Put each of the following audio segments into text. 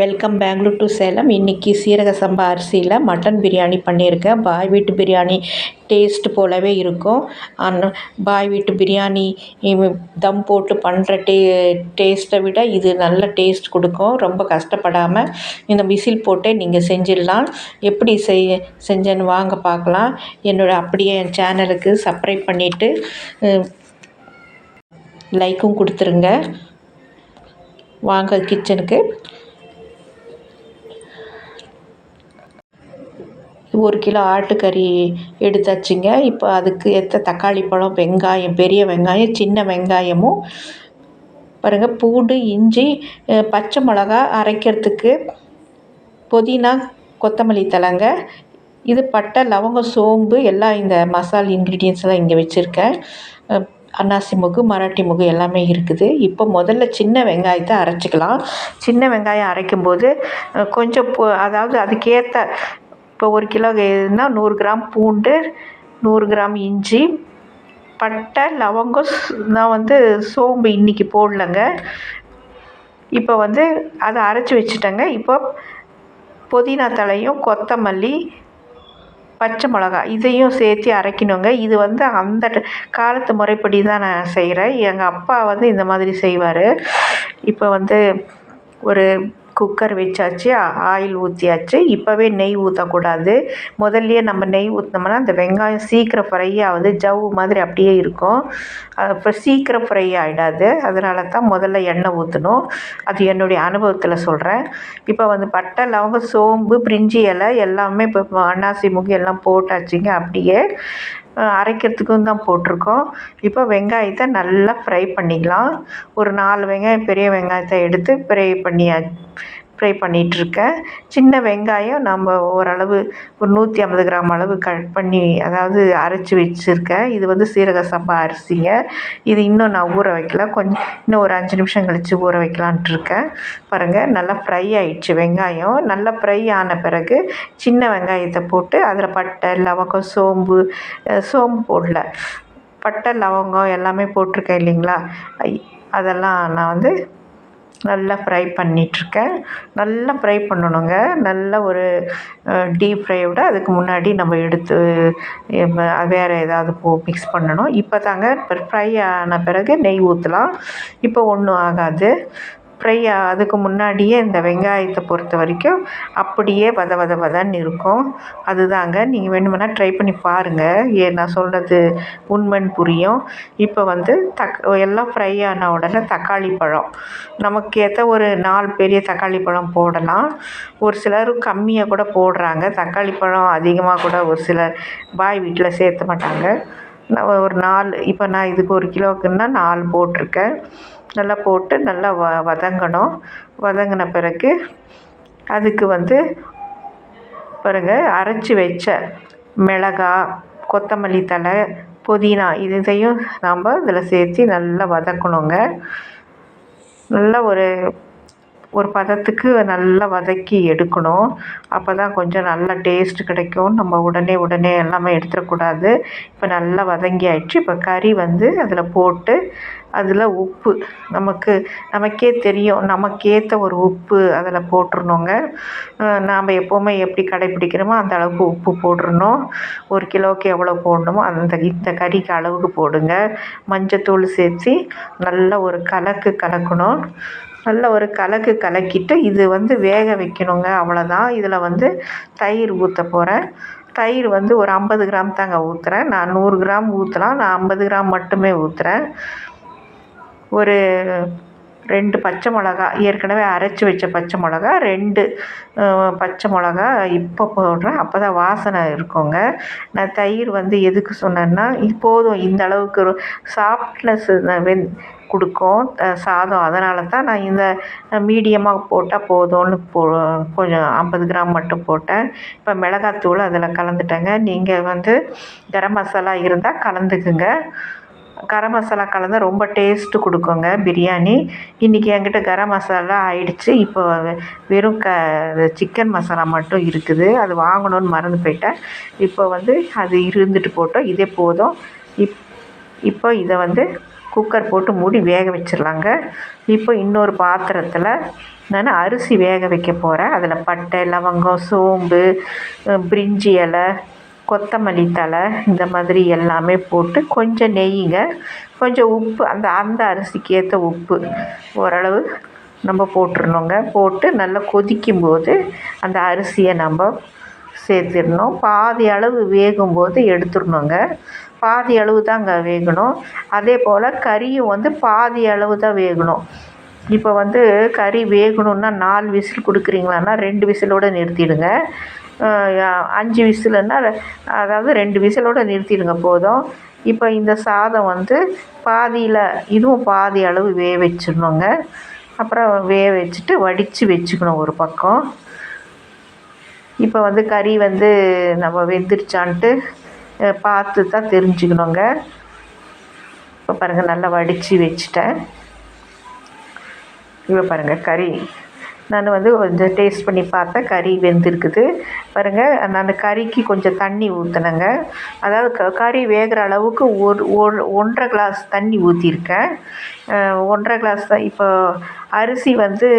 Welcome Bangalore to Salem இன்றைக்கி சீரக சம்பா அரிசியில் மட்டன் பிரியாணி பண்ணியிருக்கேன் பாய் வீட்டு பிரியாணி டேஸ்ட் போலவே இருக்கும். ஆனால் பாய் வீட்டு பிரியாணி தம் போட்டு பண்ணுற டே டேஸ்ட்டை விட இது நல்ல டேஸ்ட் கொடுக்கும். ரொம்ப கஷ்டப்படாமல் இந்த விசில் போட்டே நீங்கள் செஞ்சிடலாம். எப்படி செய் செஞ்சேன்னு வாங்க பார்க்கலாம். என்னோடய அப்படியே என் சேனலுக்கு சப்ஸ்கிரைப் பண்ணிவிட்டு லைக்கும் கொடுத்துருங்க. வாங்க கிச்சனுக்கு ஒரு கிலோ ஆட்டுக்கறி எடுத்தாச்சுங்க. இப்போ அதுக்கு ஏற்ற தக்காளி பழம் வெங்காயம் பெரிய வெங்காயம் சின்ன வெங்காயமும் பாருங்கள் பூண்டு இஞ்சி பச்சை மிளகா அரைக்கிறதுக்கு புதினா கொத்தமல்லி தழைங்க இது பட்டை லவங்கம் சோம்பு எல்லாம் இந்த மசால் இன்க்ரீடியன்ஸ்லாம் இங்கே வச்சுருக்கேன். அன்னாசி முகு மராட்டி முகு எல்லாமே இருக்குது. இப்போ முதல்ல சின்ன வெங்காயத்தை அரைச்சிக்கலாம். சின்ன வெங்காயம் அரைக்கும்போது கொஞ்சம் அதாவது அதுக்கேற்ற இப்போ ஒரு கிலோ இதுனால் நூறு கிராம் பூண்டு நூறு கிராம் இஞ்சி பட்டை லவங்கம் நான் வந்து சோம்பு இன்றைக்கி போடலங்க. இப்போ வந்து அதை அரைச்சி வச்சுட்டேங்க. இப்போ புதினா தலையும் கொத்தமல்லி பச்சை மிளகா இதையும் சேர்த்து அரைக்கணுங்க. இது வந்து அந்த காலத்து முறைப்படி தான் நான் செய்கிறேன் எங்கள் அப்பா வந்து இந்த மாதிரி செய்வார். இப்போ வந்து ஒரு குக்கர் வச்சாச்சு ஆயில் ஊற்றியாச்சு இப்போவே நெய் ஊற்றக்கூடாது முதல்லையே நம்ம நெய் ஊற்றினோம்னா அந்த வெங்காயம் சீக்கிரம் ஃப்ரை ஆகுது. ஜவ்வு மாதிரி அப்படியே இருக்கும். அப்புறம் சீக்கிரம் ஃப்ரை ஆகிடாது அதனால தான் முதல்ல எண்ணெய் ஊற்றணும் அது என்னுடைய அனுபவத்தில் சொல்கிறேன் இப்போ வந்து பட்டை லவங்க சோம்பு பிரிஞ்சி இலை எல்லாமே இப்போ அன்னாசி முகி எல்லாம் போட்டாச்சுங்க அப்படியே. அரைக்கிறதுக்கும் தான் போட்டிருக்கோம். இப்போ வெங்காயத்தை நல்லா ஃப்ரை பண்ணிக்கலாம். ஒரு நாலு வெங்காயம் பெரிய வெங்காயத்தை எடுத்து ஃப்ரை பண்ணியா ஃப்ரை பண்ணிகிட்ருக்கேன் சின்ன வெங்காயம் நம்ம ஓரளவு ஒரு நூற்றி ஐம்பது கிராம் அளவு கட் பண்ணி அதாவது அரைச்சி வச்சுருக்கேன். இது வந்து சீரக சம்பா அரிசிங்க. இது இன்னும் நான் ஊற வைக்கல. கொஞ்சம் இன்னும் ஒரு அஞ்சு நிமிஷம் கழித்து ஊற வைக்கலான்ட்டு இருக்கேன் பாருங்கள் நல்லா ஃப்ரை ஆயிடுச்சு வெங்காயம். நல்லா ஃப்ரை ஆன பிறகு சின்ன வெங்காயத்தை போட்டு அதில் பட்டை லவங்கம் சோம்பு சோம்பு போடல. பட்டை லவங்கம் எல்லாமே போட்டிருக்கேன் இல்லைங்களா? அதெல்லாம் நான் வந்து நல்லா ஃப்ரை பண்ணிகிட்ருக்கேன் நல்லா ஃப்ரை பண்ணணுங்க. நல்லா ஒரு டீப் ஃப்ரை விட அதுக்கு முன்னாடி நம்ம எடுத்து வேறு ஏதாவது போ மிக்ஸ் பண்ணணும். இப்போ தாங்க ஃப்ரை ஆன பிறகு நெய் ஊற்றலாம் இப்போ ஒன்றும் ஆகாது. ஃப்ரை அதுக்கு முன்னாடியே இந்த வெங்காயத்தை பொறுத்த வரைக்கும் அப்படியே வத வத வதன்னு இருக்கும். அதுதாங்க நீங்கள் வேணுமென்னா ட்ரை பண்ணி பாருங்கள் ஏன் நான் சொல்கிறது உண்மைன்னு புரியும். இப்போ வந்து தக் எல்லாம் ஃப்ரை ஆன உடனே தக்காளி பழம். நமக்கு ஏற்ற ஒரு நாலு பெரிய தக்காளி பழம் போடலாம். ஒரு சிலர் கம்மியாக கூட போடுறாங்க. தக்காளி பழம் அதிகமாக கூட ஒரு சிலர் பாய் வீட்டில் சேர்த்த மாட்டாங்க. நான் ஒரு நாலு இப்போ நான் இதுக்கு ஒரு கிலோவுக்குன்னா நாலு போட்டிருக்கேன். நல்லா போட்டு நல்லா வ வதங்கணும். வதங்கின பிறகு அதுக்கு வந்து பாருங்கள் அரைச்சி வச்ச மிளகா கொத்தமல்லி தழை புதினா இதையும் நாம் இதில் சேர்த்து நல்லா வதக்கணுங்க. நல்லா ஒரு ஒரு பதத்துக்கு நல்லா வதக்கி எடுக்கணும். அப்போ தான் கொஞ்சம் நல்ல டேஸ்ட் கிடைக்கும். நம்ம உடனே உடனே எல்லாமே எடுத்துடக்கூடாது இப்போ நல்லா வதங்கி ஆயிடுச்சு இப்போ கறி வந்து அதில் போட்டு அதில் உப்பு. நமக்கு நமக்கே தெரியும். நமக்கேற்ற ஒரு உப்பு அதில் போட்டுருணுங்க நாம் எப்போவுமே எப்படி கடைப்பிடிக்கிறோமோ அந்த அளவுக்கு உப்பு போட்டுருணும் ஒரு கிலோவுக்கு எவ்வளோ போடணுமோ அந்த இந்த கறிக்கு அளவுக்கு போடுங்க. மஞ்சத்தூள் சேர்த்து நல்லா ஒரு கலக்கு கலக்கணும். நல்ல ஒரு கலக்கு கலக்கிட்டு இது வந்து வேக வைக்கணுங்க. அவ்வளோதான் இதில் வந்து தயிர் ஊற்ற போகிறேன் தயிர் வந்து ஒரு ஐம்பது கிராம் தாங்க ஊற்றுறேன் நான் நூறு கிராம் ஊற்றலாம் நான் ஐம்பது கிராம் மட்டுமே ஊற்றுறேன் ஒரு ரெண்டு பச்சை மிளகா ஏற்கனவே அரைச்சி வச்ச பச்சை மிளகா ரெண்டு பச்சை மிளகா இப்போ போடுறேன். அப்போ தான் வாசனை இருக்குங்க. நான் தயிர் வந்து எதுக்கு சொன்னேன்னா போதும். இந்த அளவுக்கு சாஃப்ட்னஸ் வெந் கொடுக்கும். சாதம். அதனால தான் நான் இந்த மீடியமாக போட்டால் போதும்னு போ கொஞ்சம் ஐம்பது கிராம் மட்டும் போட்டேன். இப்போ மிளகாத்தூள் அதில் கலந்துட்டேங்க. நீங்கள் வந்து கரம் மசாலா இருந்தால் கலந்துக்குங்க. கரம் மசாலா கலந்தால் ரொம்ப டேஸ்ட்டு கொடுக்குங்க பிரியாணி. இன்றைக்கி என்கிட்ட கரம் மசாலா ஆயிடுச்சு. இப்போ வெறும் க சிக்கன் மசாலா மட்டும் இருக்குது. அது வாங்கணும்னு மறந்து போயிட்டேன். இப்போ வந்து அது இருந்துட்டு போட்டோம். இதே போதும். இப் இப்போ இதை வந்து குக்கர் போட்டு மூடி வேக வச்சிடலாங்க. இப்போ இன்னொரு பாத்திரத்தில் நான் அரிசி வேக வைக்க போகிறேன் அதில் பட்டை லவங்கம் சோம்பு பிரிஞ்சி இலை கொத்தமல்லி தலை இந்த மாதிரி எல்லாமே போட்டு கொஞ்சம் நெய்யுங்க. கொஞ்சம் உப்பு அந்த அந்த அரிசிக்கு ஏற்ற உப்பு ஓரளவு நம்ம போட்டுருணுங்க போட்டு நல்லா கொதிக்கும் போது அந்த அரிசியை நம்ம சேர்த்திடணும். பாதி அளவு வேகும்போது எடுத்துடணுங்க. பாதி அளவு தாங்க வேகணும். அதே போல் கறியும் வந்து பாதி அளவு தான் வேகணும். இப்போ வந்து கறி வேகணுன்னா நாலு விசில் கொடுக்குறீங்களான்னா ரெண்டு விசிலோடு நிறுத்திடுங்க. அஞ்சு விசிலுன்னா அதாவது ரெண்டு விசிலோடு நிறுத்திடுங்க போதும். இப்போ இந்த சாதம் வந்து பாதியில் இதுவும் பாதி அளவு வேக வச்சிடணுங்க. அப்புறம் வேக வச்சுட்டு வடித்து வச்சுக்கணும் ஒரு பக்கம். இப்போ வந்து கறி வந்து நம்ம வெந்துருச்சான்ட்டு பார்த்து தான் தெரிஞ்சுக்கணுங்க. இப்போ பாருங்கள் நல்லா வடித்து வச்சுட்டேன். இப்போ பாருங்கள் கறி. நான் வந்து கொஞ்சம் டேஸ்ட் பண்ணி பார்த்தேன் கறி வெந்திருக்குது. பாருங்கள் நான் கறிக்கு கொஞ்சம் தண்ணி ஊற்றினேங்க அதாவது க கறி வேகிற அளவுக்கு ஒரு ஒன்றரை கிளாஸ் தண்ணி ஊற்றிருக்கேன் ஒன்றரை கிளாஸ் தான் இப்போ அரிசி வந்து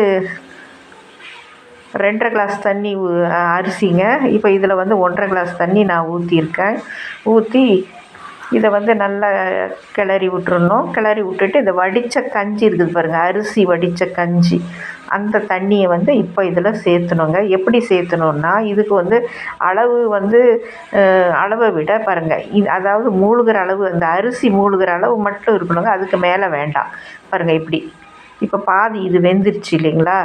ரெண்டரை கிளாஸ் தண்ணி அரிசிங்க. இப்போ இதில் வந்து ஒன்றரை கிளாஸ் தண்ணி நான் ஊற்றியிருக்கேன் ஊற்றி இதை வந்து நல்லா கிளறி விட்டுறணும். கிளறி விட்டுட்டு இந்த வடித்த கஞ்சி இருக்குது பாருங்கள் அரிசி வடித்த கஞ்சி. அந்த தண்ணியை வந்து இப்போ இதில் சேர்த்துணுங்க. எப்படி சேர்த்துணுன்னா இதுக்கு வந்து அளவு வந்து அளவை விட பாருங்கள் இது அதாவது மூழ்கிற அளவு அந்த அரிசி மூழ்கிற அளவு மட்டும் இருக்கணுங்க. அதுக்கு மேலே வேண்டாம். பாருங்கள் இப்படி. இப்போ பாதி இது வெந்துருச்சு இல்லைங்களா?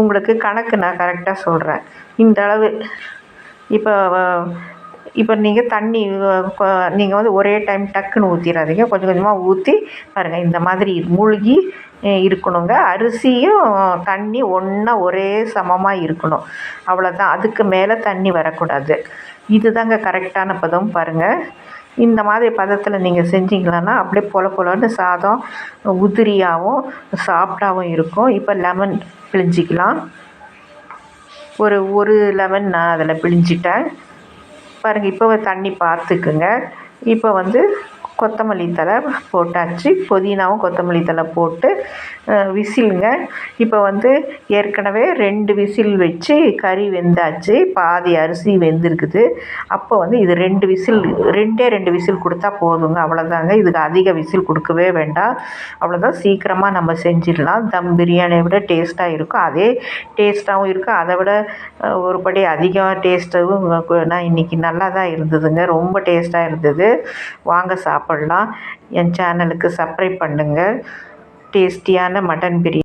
உங்களுக்கு கணக்கு நான் கரெக்டாக சொல்கிறேன் இந்த அளவு இப்போ இப்போ நீங்கள் தண்ணி நீங்கள் வந்து ஒரே டைம் டக்குன்னு ஊற்றிடாதீங்க கொஞ்சம் கொஞ்சமாக ஊற்றி பாருங்கள் இந்த மாதிரி மூழ்கி இருக்கணுங்க. அரிசியும் தண்ணி ஒன்றா ஒரே சமமாக இருக்கணும். அவ்வளோதான் அதுக்கு மேலே தண்ணி வரக்கூடாது. இதுதாங்க கரெக்டான பதம் பாருங்கள் இந்த மாதிரி பதத்தில் நீங்கள் செஞ்சீங்களான்னா அப்படியே பொல பொலன்னு சாதம் உதிரியாகவும் சாஃப்டாகவும் இருக்கும். இப்போ லெமன் பிழிஞ்சிக்கலாம். ஒரு ஒரு லெமன் நான் அதில் பிழிஞ்சிட்டேன். பாருங்கள் இப்போ தண்ணி பார்த்துக்குங்க. இப்போ வந்து கொத்தமல்லி தழை போட்டாச்சு. புதினாவும் கொத்தமல்லி தழை போட்டு விசிலுங்க. இப்போ வந்து ஏற்கனவே ரெண்டு விசில் வச்சு கறி வெந்தாச்சு. பாதி அரிசி வெந்திருக்குது. அப்போ வந்து இது ரெண்டு விசில் ரெண்டே ரெண்டு விசில் கொடுத்தா போதுங்க. அவ்வளோதாங்க இதுக்கு அதிக விசில் கொடுக்கவே வேண்டாம். அவ்வளோதான் சீக்கிரமாக நம்ம செஞ்சிடலாம். தம் பிரியாணியை விட டேஸ்ட்டாக இருக்கும். அதே டேஸ்ட்டாகவும் இருக்கும். அதை விட ஒரு படி அதிகமாக டேஸ்ட்டாகவும் நான் இன்றைக்கி நல்லா தான் இருந்ததுங்க. ரொம்ப டேஸ்ட்டாக இருந்தது. வாங்க கொள்ளலாம் என் சேனலுக்கு சப்ஸ்கிரைப் பண்ணுங்கள் டேஸ்டியான மட்டன் பிரியாணி